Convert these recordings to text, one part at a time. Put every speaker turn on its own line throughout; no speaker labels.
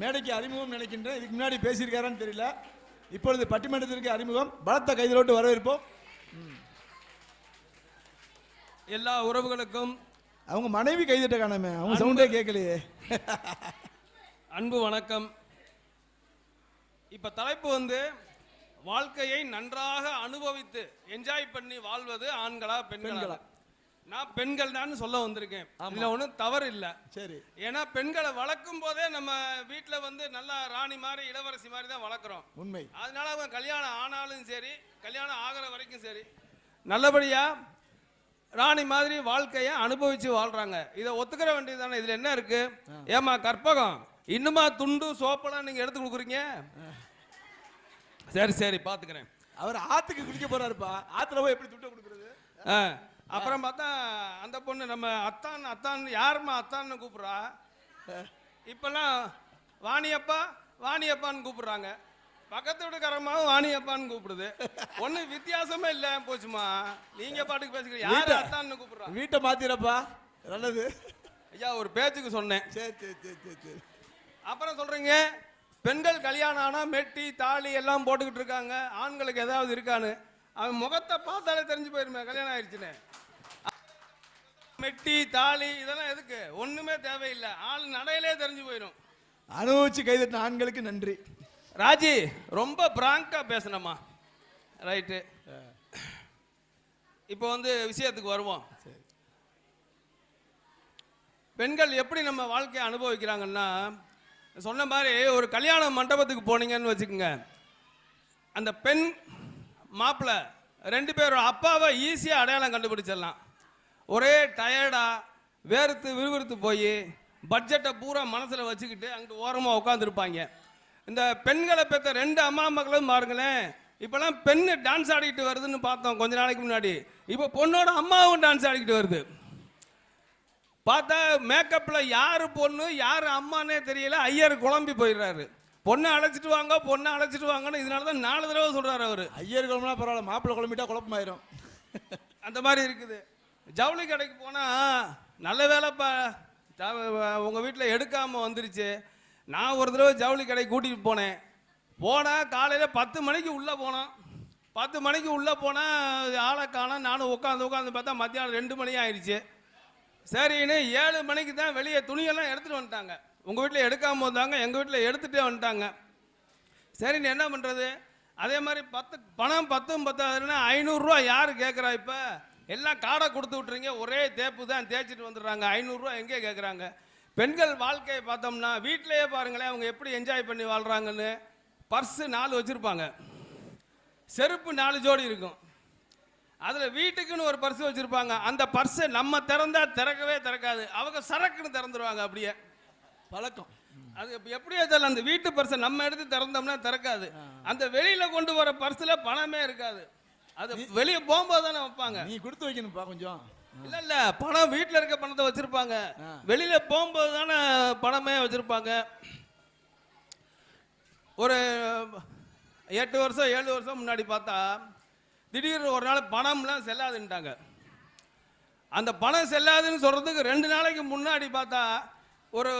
மேடைக்கு அறிமுகம் நினைக்கின்றேன். இதுக்கு முன்னாடி பேசியிருக்காரான்னு தெரியல. இப்பொழுது பட்டிமன்றத்திற்கு அறிமுகம். பலத்த கைதலோட்டு வரவேற்போம்.
எல்லா உறவுகளுக்கும்
அவங்க மனைவி கைதட்ட காணாமே. அவங்க சவுண்டே கேட்கலையே.
அன்பு வணக்கம். இப்ப தலைப்பு வந்து வாழ்க்கையை நன்றாக அனுபவித்து என்ஜாய் பண்ணி வாழ்வது ஆண்களா பெண்களா?
பெண்களா.
நான் பெண்கள் தான் சொல்ல வந்திருக்கேன். இதுல ஒன்றும் தவறு இல்லை.
சரி.
ஏன்னா பெண்களை வளர்க்கும் போதே நம்ம வீட்ல வந்து நல்லா ராணி மாதிரி இளவரசி மாதிரி தான் வளர்க்குறோம்.
உண்மை.
அதனால அவங்க கல்யாணம் ஆனாலும் சரி கல்யாணம் ஆகிற வரைக்கும் சரி நல்லபடியா ராணி மாதிரி வாழ்க்கையை அனுபவிச்சு வாழ்றாங்க. இதை ஒத்துக்கிற வேண்டியது தானே இதுல என்ன இருக்கு? ஏமா கற்பகம். இன்னுமா துண்டு சோப்பெல்லாம் நீங்க எடுத்து கொடுக்குறீங்க? சரி சரி பாத்துக்கிறேன்.
அவர் ஆத்துக்கு குடிக்க போறாருப்பா. ஆத்துல போய் எப்படி துட்ட கொடுக்குறது?
அப்புறம் பார்த்தா அந்த பொண்ணு நம்ம அத்தான் அத்தான் யாரும்மா அத்தான்னு கூப்பிடுறா? இப்பெல்லாம் வாணியப்பா வாணியப்பான்னு கூப்பிடுறாங்க. பக்கத்து வீட்டுக்காரம்மாவும் வாணியப்பான்னு கூப்பிடுது. ஒண்ணு வித்தியாசமே இல்ல போச்சுமா. நீங்க பாட்டுக்கு பேசுகிறீங்க யாரு அத்தான்னு கூப்பிடுறா?
வீட்டை மாத்திரப்பா. நல்லது.
ஐயா ஒரு பேச்சுக்கு சொன்னேன்.
சரி சரி சரி சரி சரி.
அப்புறம் சொல்றீங்க பெண்கள் கல்யாணம் ஆனா மெட்டி தாலி எல்லாம் போட்டுக்கிட்டு இருக்காங்க. ஆண்களுக்கு ஏதாவது இருக்கான்னு. அவன் முகத்தை பார்த்தாலே தெரிஞ்சு போயிருமே கல்யாணம் ஆயிடுச்சுன்னு. மெட்டி தாலி இதெல்லாம் எதுக்கு? ஒண்ணுமே தேவையில்லை. ஆள் நடையிலே தெரிஞ்சு போயிடும்
அனுபவிச்சு கைதட்டின ஆண்களுக்கு நன்றி.
ராஜி ரொம்ப பிராங்கா பேசணுமா ரைட்டு. இப்போ வந்து விஷயத்துக்கு வருவோம். பெண்கள் எப்படி நம்ம வாழ்க்கையை அனுபவிக்கிறாங்கன்னா சொன்ன மாதிரி ஒரு கல்யாண மண்டபத்துக்கு போனீங்கன்னு வச்சுக்கோங்க. அந்த பெண் மாப்பிள்ளை ரெண்டு பேரும் அப்பாவை ஈஸியாக அடையாளம் கண்டுபிடிச்சிடலாம். ஒரே டயர்டா வேர்த்து விறுவிறுத்து போய் பட்ஜெட்டை பூரா மனசில் வச்சுக்கிட்டு அங்கே ஓரமாக உட்காந்துருப்பாங்க இந்த பெண்களை பெற்ற ரெண்டு அம்மா மக்களும் பாருங்களேன் இப்போலாம் பெண்ணு டான்ஸ் ஆடிக்கிட்டு வருதுன்னு பார்த்தோம் கொஞ்ச நாளைக்கு முன்னாடி. இப்போ பொண்ணோட அம்மாவும் டான்ஸ் ஆடிக்கிட்டு வருது. பார்த்தா மேக்கப்ல யாரு பொண்ணு யாரு அம்மானே தெரியல ஐயர் குழம்பி போயிடுறாரு. பொண்ணை அழைச்சிட்டு வாங்க பொண்ணை அழைச்சிட்டு வாங்கன்னு இதனால தான் நாலு தடவை சொல்றாரு அவரு.
ஐயர் குழம்புனா பரவாயில்ல மாப்பிள்ளை குழம்பிட்டா குழப்பமாயிரும்.
அந்த மாதிரி இருக்குது. ஜவுளி கடைக்கு போனால் நல்ல வேலைப்பா. ஜ- வீட்டில் எடுக்காமல் வந்துருச்சு. நான் ஒரு தடவை ஜவுளி கடைக்கு கூட்டிகிட்டு போனேன். போனால் காலையில் பத்து மணிக்கு உள்ளே போனோம். பத்து மணிக்கு உள்ளே போனால் ஆளை காணோம். நானும் உட்காந்து உட்காந்து பார்த்தா மத்தியானம் ரெண்டு மணி ஆயிடுச்சு சரின்னு ஏழு மணிக்கு தான் வெளியே துணியெல்லாம் எடுத்துகிட்டு வந்துட்டாங்க. உங்கள் வீட்டில் எடுக்காமல் வந்தாங்க. எங்கள் வீட்டில் எடுத்துகிட்டே வந்துட்டாங்க. சரின்னு என்ன பண்ணுறது அதே மாதிரி பத்து பணம் பத்தும் பத்தாதுன்னா ஐநூறுரூவா யார் கேட்குறா இப்போ? எல்லாம் காடை கொடுத்து விட்றீங்க ஒரே தேப்பு தான். தேய்ச்சிட்டு வந்துடுறாங்க. ஐநூறுரூவா எங்கே கேட்குறாங்க? பெண்கள் வாழ்க்கையை பார்த்தோம்னா வீட்டிலேயே பாருங்களேன் அவங்க எப்படி என்ஜாய் பண்ணி வாழ்கிறாங்கன்னு பர்ஸு நாலு வச்சுருப்பாங்க. செருப்பு நாலு ஜோடி இருக்கும். அதில் வீட்டுக்குன்னு ஒரு பர்ஸ் வச்சுருப்பாங்க. அந்த பர்ஸை நம்ம திறந்தா திறக்கவே திறக்காது. அவங்க சரக்குன்னு திறந்துருவாங்க அப்படியே.
பழக்கம்.
அது எப்படியோ தெரியல. அந்த வீட்டு பர்ஸை நம்ம எடுத்து திறந்தோம்னா திறக்காது. அந்த வெளியில கொண்டு வர பர்ஸ்ல பணமே இருக்காது. அது வெளியே போகும்போது தானே வைப்பாங்க.
நீ கொடுத்து வைக்கணும்ப்பா கொஞ்சம்.
இல்ல இல்ல பணம் வீட்ல இருக்க பணத்தை வச்சிருப்பாங்க. வெளியில போகும்போது தானே பணமே வச்சிருப்பாங்க. ஒரு எட்டு வருஷம் ஏழு வருஷம் முன்னாடி பார்த்தா திடீர்னு ஒரு நாள் பணம்லாம் செல்லாதுன்ட்டாங்க. அந்த பணம் செல்லாதுன்னு சொல்றதுக்கு ரெண்டு நாளைக்கு முன்னாடி பார்த்தா ஒரு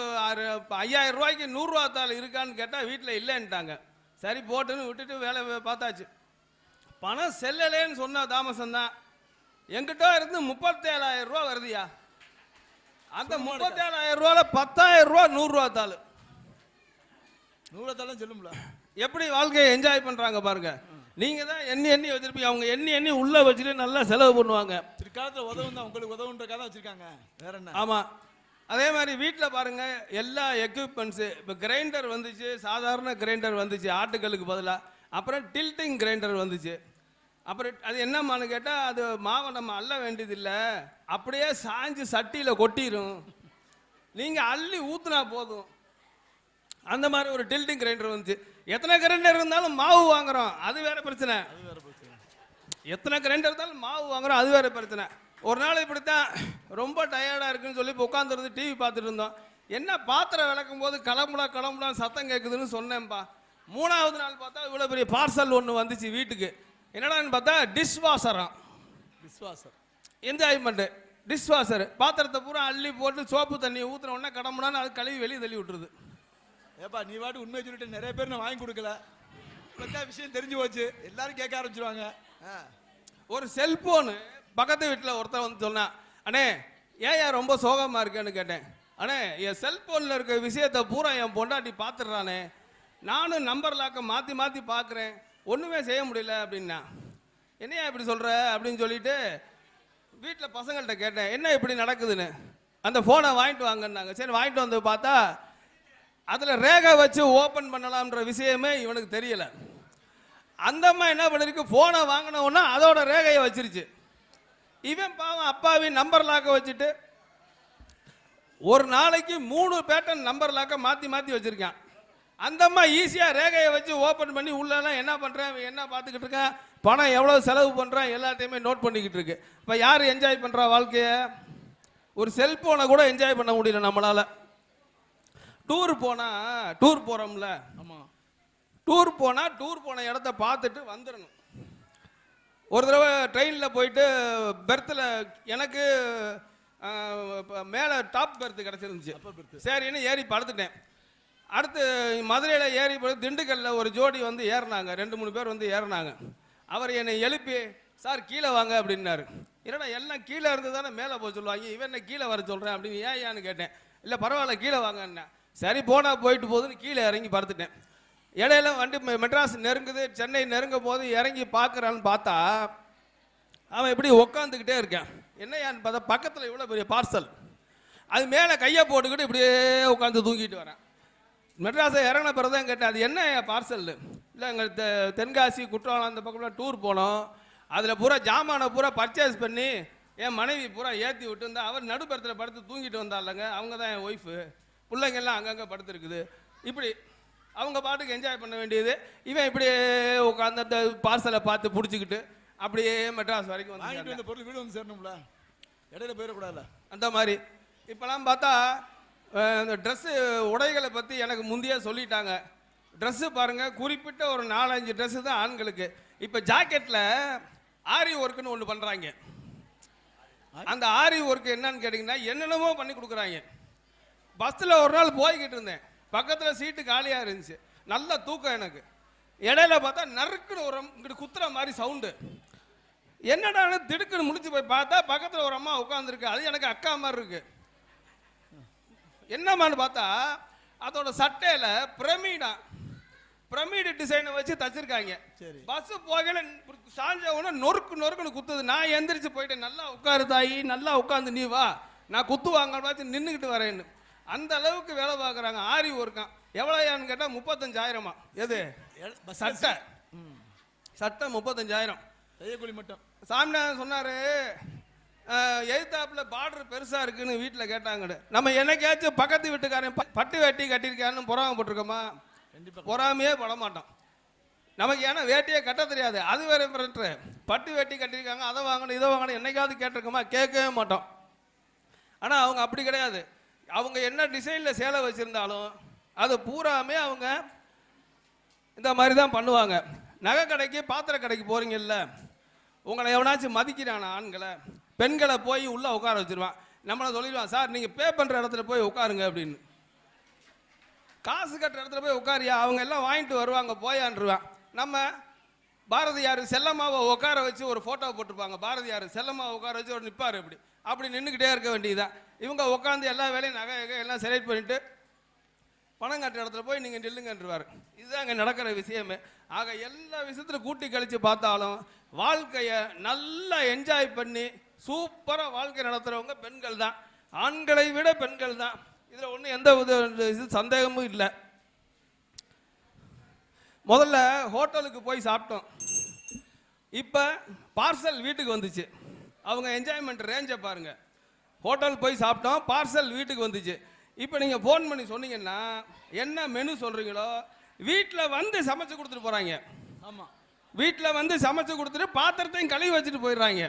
ஐயாயிரம் ரூபாய்க்கு நூறுரூவா தாள் இருக்கான்னு கேட்டால் வீட்டில் இல்லைன்ட்டாங்க. சரி போட்டுன்னு விட்டுட்டு வேலை பார்த்தாச்சு. பணம் செல்லலேன்னு சொன்ன தாமசம் தான். எங்கிட்ட இருந்து முப்பத்தேழாயிரம் ரூபா வருதுயா? அந்த முப்பத்தேழாயிரம் ரூபால பத்தாயிரம் ரூபா நூறுரூவா தாள்.
நூலத்தாலும் சொல்லும்ல.
எப்படி வாழ்க்கையை என்ஜாய் பண்றாங்க பாருங்க. நீங்க தான் எண்ணி எண்ணி வச்சிருப்பீங்க. அவங்க எண்ணி எண்ணி உள்ள வச்சுட்டு நல்லா செலவு பண்ணுவாங்க.
பிற்காலத்துல உதவும் தான் உங்களுக்கு உதவுன்றக்காக தான் வச்சிருக்காங்க. வேற என்ன?
ஆமா. அதே மாதிரி வீட்டில் பாருங்க எல்லா எக்யூப்மெண்ட்ஸு இப்போ கிரைண்டர் வந்துச்சு சாதாரண கிரைண்டர் வந்துச்சு ஆட்டுக்கல்லுக்கு பதிலாக அப்புறம் டில்ட்டிங் கிரைண்டர் வந்துச்சு. அப்புறம் அது என்னம்மான்னு கேட்டால் அது மாவை நம்ம அள்ள வேண்டியதில்லை. அப்படியே சாஞ்சு சட்டியில் கொட்டிடும் நீங்கள் அள்ளி ஊத்துனா போதும். அந்த மாதிரி ஒரு டில்ட்டிங் கிரைண்டர் வந்துச்சு. எத்தனை கிரைண்டர் இருந்தாலும் மாவு வாங்குறோம். அது வேற பிரச்சனை.
அது வேற பிரச்சனை.
எத்தனை கிரைண்டர் இருந்தாலும் மாவு வாங்குறோம். அது வேற பிரச்சனை. ஒரு நாள் இப்படித்தான் ரொம்ப டயர்டாக இருக்குன்னு சொல்லி இப்போ உட்காந்துருந்து டிவி பார்த்துட்டு இருந்தோம். என்ன பாத்திரம் விளக்கும் போது கிளம்புடா கிளம்புடா சத்தம் கேட்குதுன்னு சொன்னேன்ப்பா மூணாவது நாள் பார்த்தா இவ்வளோ பெரிய பார்சல் ஒன்று வந்துச்சு வீட்டுக்கு. என்னடான்னு பார்த்தா டிஷ் வாஷராம்
விஸ்வாசம்
என்ஜாய்மெண்ட்டு டிஷ் வாஷர் பாத்திரத்தை பூரா அள்ளி போட்டு சோப்பு தண்ணி ஊற்றின உடனே கடமுடான்னு அது கழுவி வெளியே தள்ளி விட்டுருது.
ஏப்பா நீ வாட்டு உண்மையை சொல்லிட்டு நிறைய பேர் நான் வாங்கி கொடுக்கல. இப்பதான் விஷயம் தெரிஞ்சு போச்சு. எல்லாரும் கேட்க ஆரம்பிச்சிருவாங்க. ஆ.
ஒரு செல்போனு பக்கத்து வீட்டில் ஒருத்தன் வந்து சொன்னான் அண்ணே ஏன் ஏன் ரொம்ப சோகமாக இருக்கேன்னு கேட்டேன். அண்ணே என் செல்போனில் இருக்க விஷயத்தை பூரா என் பொண்டாட்டி பார்த்துடுறானே நானும் நம்பர் லாக்கை மாற்றி மாற்றி பார்க்குறேன் ஒன்றுமே செய்ய முடியல அப்படின்னா. என்னையா இப்படி சொல்கிற அப்படின்னு சொல்லிட்டு வீட்டில் பசங்கள்கிட்ட கேட்டேன் என்ன இப்படி நடக்குதுன்னு? அந்த ஃபோனை வாங்கிட்டு வாங்கன்னாங்க. சரி வாங்கிட்டு வந்து பார்த்தா அதில் ரேகை வச்சு ஓப்பன் பண்ணலாம்ன்ற விஷயமே இவனுக்கு தெரியலை. அந்த அம்மா என்ன பண்ணிருக்கு? ஃபோனை வாங்கினவுன்னா அதோட ரேகையை வச்சிருச்சு. இவன் பாவம் அப்பாவி நம்பர் லாக்கை வச்சுட்டு ஒரு நாளைக்கு மூணு பேட்டன் நம்பர் லாக்கை மாற்றி மாற்றி வச்சுருக்கான். அந்த அம்மா ஈஸியாக ரேகையை வச்சு ஓப்பன் பண்ணி உள்ளெல்லாம் என்ன பண்ணுறேன் என்ன பார்த்துக்கிட்டு இருக்கான்? பணம் எவ்வளோ செலவு பண்ணுறான் எல்லாத்தையுமே நோட் பண்ணிக்கிட்டு இருக்கு. இப்போ யார் என்ஜாய் பண்ணுறா வாழ்க்கையை? ஒரு செல்போனை கூட என்ஜாய் பண்ண முடியல நம்மளால. டூர் போனால் டூர் போகிறோம்ல
ஆமா.
டூர் போனால் டூர் போன இடத்த பார்த்துட்டு வந்துடணும் ஒரு தடவை ட்ரெயினில் போயிட்டு பெர்த்தில் எனக்கு மேலே டாப் பெர்த் கிடச்சிருந்துச்சு. சரின்னு ஏறி படுத்துட்டேன். அடுத்து மதுரையில் ஏறி போய் திண்டுக்கல்லில் ஒரு ஜோடி வந்து ஏறினாங்க. ரெண்டு மூணு பேர் வந்து ஏறினாங்க. அவர் என்னை எழுப்பி சார் கீழே வாங்க அப்படின்னாரு. என்னடா எல்லாம் கீழே இருந்து தானே மேலே போக சொல்லுவாங்க. இவன் என்ன கீழே வர சொல்கிறேன் அப்படின்னு ஏன் ஏன்னு கேட்டேன். இல்லை பரவாயில்ல கீழே வாங்கன்னா சரி போனால் போயிட்டு போகுதுன்னு கீழே இறங்கி படுத்துட்டேன். இடையில வண்டி மெட்ராஸ் நெருங்குது. சென்னை நெருங்கும் போது இறங்கி பார்க்குறான்னு பார்த்தா அவன் இப்படி உக்காந்துக்கிட்டே இருக்கான். என்னையான்னு பார்த்தா பக்கத்தில் இவ்வளோ பெரிய பார்சல் அது மேலே கையை போட்டுக்கிட்டு இப்படியே உட்காந்து தூங்கிட்டு வரேன். மெட்ராஸை இறங்கின பிறகு தான் கேட்டேன் அது என்ன பார்சல் இல்லை எங்கள் தெ தென்காசி குற்றாலம் அந்த பக்கம்லாம் டூர் போனோம். அதில் பூரா ஜாமானை பூரா பர்ச்சேஸ் பண்ணி என் மனைவி பூரா ஏற்றி விட்டு இருந்தா அவர் நடுப்பரத்தில் படுத்து தூங்கிட்டு வந்தாலங்க அவங்க தான் என் ஒய்ஃபு பிள்ளைங்கெல்லாம் அங்கங்கே படுத்துருக்குது. இப்படி அவங்க பாட்டுக்கு என்ஜாய் பண்ண வேண்டியது. இவன் இப்படியே உட்காந்து அந்த பார்சலை பார்த்து பிடிச்சிக்கிட்டு அப்படியே மெட்ராஸ் வரைக்கும் வந்து
பொருள் வீடு வந்து சேரணும்ல. இடையில போயிடக்கூடாதுல்ல.
அந்த மாதிரி. இப்போலாம் பார்த்தா இந்த ட்ரெஸ்ஸு உடைகளை பற்றி எனக்கு முந்தைய சொல்லிட்டாங்க. ட்ரெஸ்ஸு பாருங்கள் குறிப்பிட்ட ஒரு நாலஞ்சு ட்ரெஸ்ஸு தான் ஆண்களுக்கு. இப்போ ஜாக்கெட்டில் ஆரி ஒர்க்குன்னு ஒன்று பண்ணுறாங்க அந்த ஆரி ஒர்க் என்னன்னு கேட்டிங்கன்னா என்னென்னமோ பண்ணி கொடுக்குறாங்க. பஸ்ஸில் ஒரு நாள் போய்கிட்டு இருந்தேன். பக்கத்தில் சீட்டு காலியாக இருந்துச்சு. நல்ல தூக்கம் எனக்கு. இடையில பார்த்தா நறுக்குன்னு ஒரு இங்கிட்டு குத்துற மாதிரி சவுண்டு என்னடான்னு திடுக்குன்னு முடிச்சு போய் பார்த்தா பக்கத்தில் ஒரு அம்மா உட்காந்துருக்கு அது எனக்கு அக்கா மாதிரி இருக்குது என்னம்மான்னு பார்த்தா அதோட சட்டையில பிரமிடா. பிரமிடு டிசைனை வச்சு தச்சிருக்காங்க.
சரி.
பஸ் போகல உடனே நொறுக்கு நொறுக்குன்னு குத்துது. நான் எந்திரிச்சு போயிட்டேன். நல்லா உட்காரு தாயி நல்லா உட்காந்து நீ வா. நான் குத்து வாங்க பார்த்து நின்றுக்கிட்டு வரேன்னு. அந்த அளவுக்கு வேலை பார்க்குறாங்க. ஆரி ஒர்க்கான் எவ்வளோயான்னு கேட்டால் முப்பத்தஞ்சாயிரமா. எது? சட்டை. சட்டை முப்பத்தஞ்சாயிரம்.
தையக்கூலி மட்டும்.
சாமிநாதன் சொன்னாரு எய்தாப்புல பார்டர் பெருசா இருக்குன்னு வீட்டில் கேட்டாங்கன்னு நம்ம என்னைக்காச்சும் பக்கத்து வீட்டுக்காரன் பட்டு வேட்டி கட்டியிருக்கான்னு பொறாமப்பட்டிருக்கோமா
கண்டிப்பா.
பொறாமையே பட மாட்டோம் நமக்கு ஏன்னா வேட்டியே கட்ட தெரியாது. அது வேற பிரச்சனை பட்டு வேட்டி கட்டியிருக்காங்க அதை வாங்கணும் இதை வாங்கணும் என்னைக்காவது கேட்டிருக்கோமா? கேட்கவே மாட்டோம். ஆனால் அவங்க அப்படி கிடையாது. அவங்க என்ன டிசைனில் சேலை வச்சுருந்தாலும் அது பூராமே அவங்க இந்த மாதிரி தான் பண்ணுவாங்க. நகை கடைக்கு பாத்திர கடைக்கு போறீங்கல்ல உங்களை எவனாச்சும் மதிக்கிறானா ஆண்களை? பெண்களை போய் உள்ளே உட்கார வச்சிருவான். நம்மளை சொல்லிடுவான் சார் நீங்கள் பே பண்ணுற இடத்துல போய் உட்காருங்க அப்படின்னு. காசு கட்டுற இடத்துல போய் உட்காரியா? அவங்க எல்லாம் வாங்கிட்டு வருவாங்க போயான்ருவான் நம்ம பாரதியார் செல்லம்மாவை உட்கார வச்சு ஒரு ஃபோட்டோ போட்டிருப்பாங்க. பாரதியார் செல்லம்மாவை உட்கார வச்சு ஒரு நிற்பார் இப்படி. அப்படி நின்றுக்கிட்டே இருக்க வேண்டியதுதான். இவங்க உட்காந்து எல்லா வேலையும் நகை நகை எல்லாம் செலக்ட் பண்ணிட்டு பணம் கட்டுற இடத்துல போய் நீங்கள் நில்லுங்கன்றவார். இதுதான் அங்கே நடக்கிற விஷயமே. ஆக எல்லா விஷயத்துலையும் கூட்டி கழித்து பார்த்தாலும் வாழ்க்கையை நல்லா என்ஜாய் பண்ணி சூப்பராக வாழ்க்கை நடத்துகிறவங்க பெண்கள் தான். ஆண்களை விட பெண்கள் தான். இதில் ஒன்றும் எந்த இது சந்தேகமும் இல்லை. முதல்ல ஹோட்டலுக்கு போய் சாப்பிட்டோம். இப்போ பார்சல் வீட்டுக்கு வந்துச்சு. அவங்க என்ஜாய்மெண்ட் ரேஞ்சை பாருங்க. ஹோட்டல் போய் சாப்பிட்டோம் பார்சல் வீட்டுக்கு வந்துச்சு. இப்போ நீங்கள் ஃபோன் பண்ணி சொன்னீங்கன்னா என்ன மெனு சொல்கிறீங்களோ வீட்டில் வந்து சமைச்சு கொடுத்துட்டு போகிறாங்க
ஆமா.
வீட்டில் வந்து சமைச்சு கொடுத்துட்டு பாத்திரத்தையும் கழுவி வச்சுட்டு போயிடுறாங்க.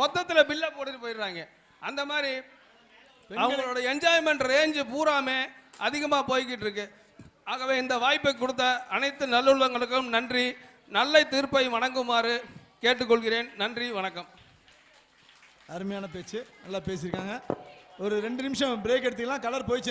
மொத்தத்தில் பில்லை போட்டுட்டு போயிடுறாங்க. அந்த மாதிரி அவங்களோட என்ஜாய்மெண்ட் ரேஞ்சு பூராமே அதிகமாக போய்கிட்டு இருக்கு. ஆகவே இந்த வாய்ப்பை கொடுத்த அனைத்து நல்லுள்ளங்களுக்கும் நன்றி. நல்ல தீர்ப்பை வணங்குமாறு கேட்டுக்கொள்கிறேன். நன்றி வணக்கம்.
அருமையான பேச்சு. நல்லா பேசியிருக்காங்க. ஒரு ரெண்டு நிமிஷம் பிரேக் எடுத்துக்கலாம் கலர் போய்